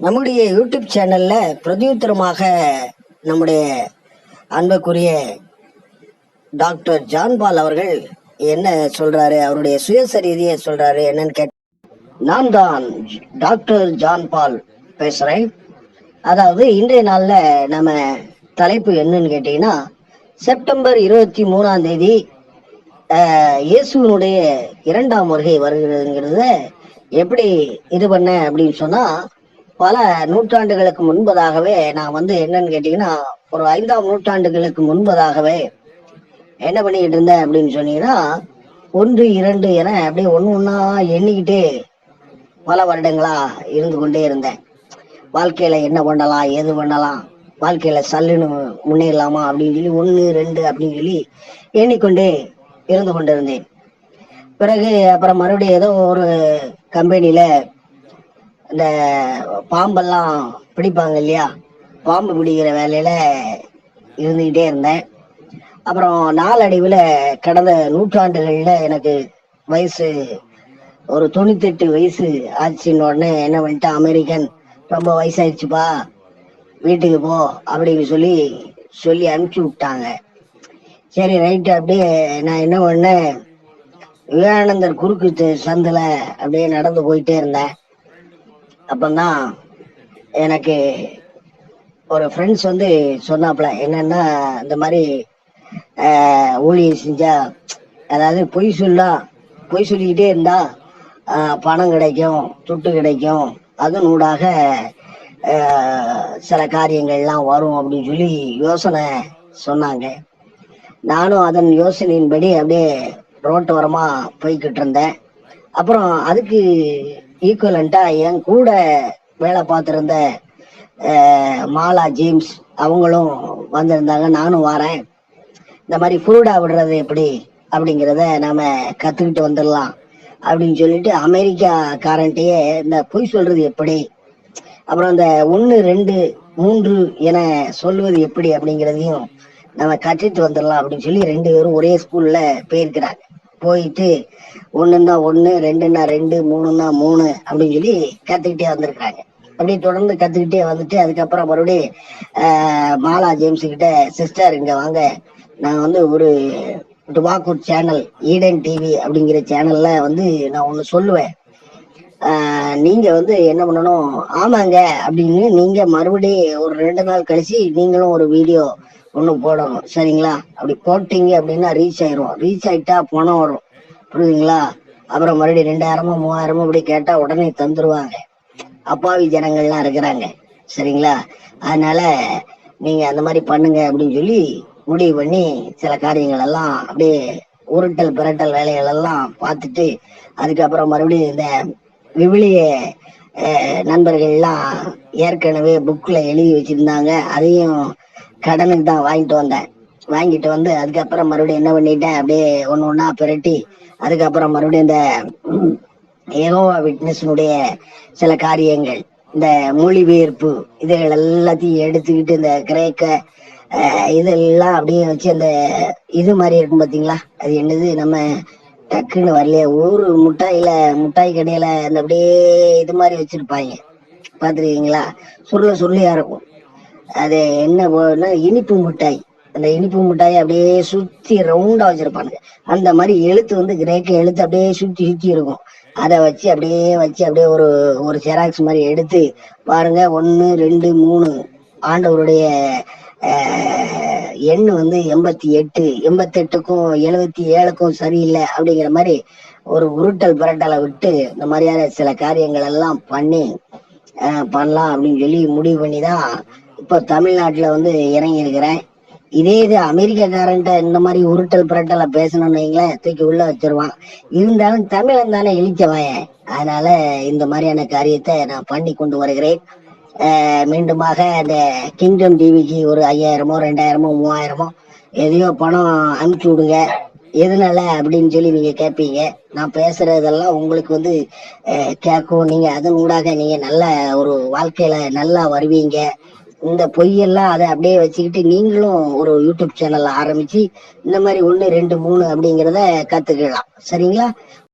நம்முடைய யூடியூப் சேனல்ல பிரதியுத்தரமாக நம்முடைய அன்புக்குரிய டாக்டர் ஜான்பால் அவர்கள் என்ன சொல்றாரு அவருடைய சுயசரிதியை சொல்றாரு என்னன்னு கேட்ட நான் தான் டாக்டர் ஜான்பால் பேசுறேன். அதாவது இன்றைய நாள்ல நம்ம தலைப்பு என்னன்னு கேட்டீங்கன்னா செப்டம்பர் இருபத்தி மூணாம் தேதி இயேசுனுடைய இயேசுவினுடைய இரண்டாம் வருகை வருகிறதுங்கிறத எப்படி இது பண்ண? அப்படின்னு சொன்னா பல நூற்றாண்டுகளுக்கு முன்பதாகவே நான் வந்து என்னன்னு கேட்டீங்கன்னா ஒரு ஐந்தாம் நூற்றாண்டுகளுக்கு முன்பதாகவே என்ன பண்ணிக்கிட்டு இருந்தேன் அப்படின்னு சொன்னீங்கன்னா ஒன்று இரண்டு என அப்படியே ஒன்று ஒன்றா எண்ணிக்கிட்டே பல வருடங்களா இருந்து கொண்டே இருந்தேன். வாழ்க்கையில என்ன பண்ணலாம் ஏது பண்ணலாம் வாழ்க்கையில சல்லுன்னு முன்னேறலாமா அப்படின்னு சொல்லி ஒன்று ரெண்டு அப்படின்னு சொல்லி எண்ணிக்கொண்டே இருந்து கொண்டிருந்தேன். பிறகு அப்புறம் மறுபடியும் ஏதோ ஒரு கம்பெனியில இந்த பாம்பெல்லாம் பிடிப்பாங்க இல்லையா? பாம்பு பிடிக்கிற வேலையில இருந்துகிட்டே இருந்தேன். அப்புறம் நாளடைவில் கடந்த நூற்றாண்டுகளில் எனக்கு வயசு ஒரு தொண்ணூத்தெட்டு வயசு ஆச்சுன்னு உடனே என்ன பண்ணிட்டேன்? அமெரிக்கன் ரொம்ப வயசாயிடுச்சுப்பா. வீட்டுக்கு போ அப்படின்னு சொல்லி சொல்லி அனுப்பிச்சி விட்டாங்க. சரி ரைட்டு. அப்படியே நான் என்ன பண்ணேன்? விவேகானந்தர் குறுக்கு சந்தில் அப்படியே நடந்து போயிட்டே இருந்தேன். அப்பந்தான் எனக்கு ஒரு ஃப்ரெண்ட்ஸ் வந்து சொன்னாப்புல என்னன்னா இந்த மாதிரி ஊழியர் செஞ்சா அதாவது பொய் சொல்லா பொய் சொல்லிக்கிட்டே இருந்தா பணம் கிடைக்கும் துட்டு கிடைக்கும் அதன் ஊடாக சில காரியங்கள்லாம் வரும் அப்படின்னு சொல்லி யோசனை சொன்னாங்க. நானும் அதன் யோசனையின்படி அப்படியே ரோட்டோரமா போய்கிட்டு இருந்தேன். அப்புறம் அதுக்கு ஈக்குவலண்டா என் கூட வேலை பார்த்துருந்த மாலா ஜேம்ஸ் அவங்களும் வந்திருந்தாங்க. நானும் வரேன். இந்த மாதிரி ஃபுருடா விடுறது எப்படி? அப்படிங்கிறத நாம கத்துக்கிட்டு வந்துடலாம் அப்படின்னு சொல்லிட்டு அமெரிக்காக்காரன்ட்டையே இந்த பொய் சொல்றது எப்படி? அப்புறம் இந்த ஒன்று ரெண்டு மூன்று என சொல்வது எப்படி அப்படிங்கிறதையும் நம்ம கற்றுட்டு வந்துடலாம் அப்படின்னு சொல்லி ரெண்டு பேரும் ஒரே ஸ்கூல்ல போயிருக்கிறாங்க. போயிட்டு ஒண்ணுன்னா ஒண்ணு ரெண்டுன்னா ரெண்டு மூணுன்னா மூணு அப்படின்னு சொல்லி கத்துக்கிட்டே வந்திருக்கிறாங்க. அப்படியே தொடர்ந்து கத்துக்கிட்டே வந்துட்டு அதுக்கப்புறம் மறுபடியும் மாலா ஜேம்ஸ் கிட்ட சிஸ்டர் இங்க வாங்க. நான் வந்து ஒரு டுபாக்கூர் சேனல் ஈடன் டிவி அப்படிங்கிற சேனல்ல வந்து நான் ஒண்ணு சொல்லுவேன். நீங்க வந்து என்ன பண்ணணும்? ஆமாங்க. அப்படின்னு நீங்க மறுபடியும் ஒரு ரெண்டு நாள் கழிச்சு நீங்களும் ஒரு வீடியோ ஒன்று போடணும் சரிங்களா? அப்படி போட்டீங்க அப்படின்னா ரீச் ஆயிரும். ரீச் ஆயிட்டா பணம் வரும். புரியுதுங்களா? அப்புறம் மறுபடியும் ரெண்டாயிரமோ மூவாயிரமோ அப்படி கேட்டா உடனே தந்துருவாங்க. அப்பாவி ஜனங்கள்லாம் இருக்கிறாங்க. சரிங்களா? அதனால நீங்க அந்த மாதிரி பண்ணுங்க அப்படின்னு சொல்லி முடிவு பண்ணி சில காரியங்கள் எல்லாம் அப்படியே உருட்டல் பிரட்டல் வேலைகள் எல்லாம் பார்த்துட்டு அதுக்கப்புறம் மறுபடியும் இந்த விவிலிய நண்பர்கள்லாம் ஏற்கனவே புக்கில் எழுதி வச்சிருந்தாங்க. அதையும் கடனுக்கு தான் வாங்கிட்டு வந்தேன். வாங்கிட்டு வந்து அதுக்கப்புறம் மறுபடியும் என்ன பண்ணிட்டேன்? அப்படியே ஒன்று ஒன்றா பிரட்டி அதுக்கப்புறம் மறுபடியும் இந்த ஏகோவா விட்னஸ்னுடைய சில காரியங்கள் இந்த மொழிபெயர்ப்பு இதுகள் எல்லாத்தையும் எடுத்துக்கிட்டு இந்த கிரேக்க இதெல்லாம் அப்படியே வச்சு அந்த இது மாதிரி இருக்கும் பாத்தீங்களா? அது என்னது? நம்ம டக்குன்னு வரலையே. ஊர் முட்டாயில முட்டாய் கடையில அந்த அப்படியே இது மாதிரி வச்சிருப்பாங்க. பாத்துருக்கீங்களா? சுருள சுருளியா இருக்கும். அது என்ன போனா இனிப்பு மிட்டாய். அந்த இனிப்பு மிட்டாய் அப்படியே சுத்தி ரவுண்டா வச்சிருப்பானுங்க. அந்த மாதிரி எழுத்து வந்து கிரேக்க எழுத்து அப்படியே சுத்தி சுத்தி இருக்கும். அதை வச்சு அப்படியே வச்சு அப்படியே ஒரு ஒரு ஜெராக்ஸ் மாதிரி எடுத்து பாருங்க. ஒன்னு ரெண்டு மூணு. ஆண்டவருடைய எண் வந்து எண்பத்தி எட்டு எண்பத்தெட்டுக்கும் எழுபத்தி ஏழுக்கும் சரியில்லை அப்படிங்கிற மாதிரி ஒரு உருட்டல் புரட்டலை விட்டு இந்த மாதிரியான சில காரியங்கள் எல்லாம் பண்ணி ஆஹ் பண்ணலாம் அப்படின்னு சொல்லி முடிவு பண்ணி தான் இப்போ தமிழ்நாட்டில் வந்து இறங்கி இருக்கிறேன் இதே இது அமெரிக்காக்காரன்ட்ட இந்த மாதிரி உருட்டல் புரட்டல பேசணும்னு வைங்களேன் தூக்கி உள்ள வச்சிருவான். இருந்தாலும் தமிழன் தானே இழிச்சவாயன் அதனால இந்த மாதிரியான காரியத்தை நான் பண்ணி கொண்டு வருகிறேன். மீண்டுமாக அந்த கிங்டம் டிவிக்கு ஒரு ஐயாயிரமோ ரெண்டாயிரமோ மூவாயிரமோ எதையோ பணம் அனுப்பிச்சு விடுங்க. எதனால அப்படின்னு சொல்லி நீங்க கேட்பீங்க நான் பேசுறதெல்லாம் உங்களுக்கு வந்து கேட்கும். நீங்க அதன் ஊடாக நீங்க நல்ல ஒரு வாழ்க்கையில நல்லா வருவீங்க. இந்த பொய்யெல்லாம் அதை அப்படியே வச்சுக்கிட்டு நீங்களும் ஒரு யூடியூப் சேனல் ஆரம்பிச்சு இந்த மாதிரி ஒன்று ரெண்டு மூணு அப்படிங்கிறத கத்துக்கலாம். சரிங்களா?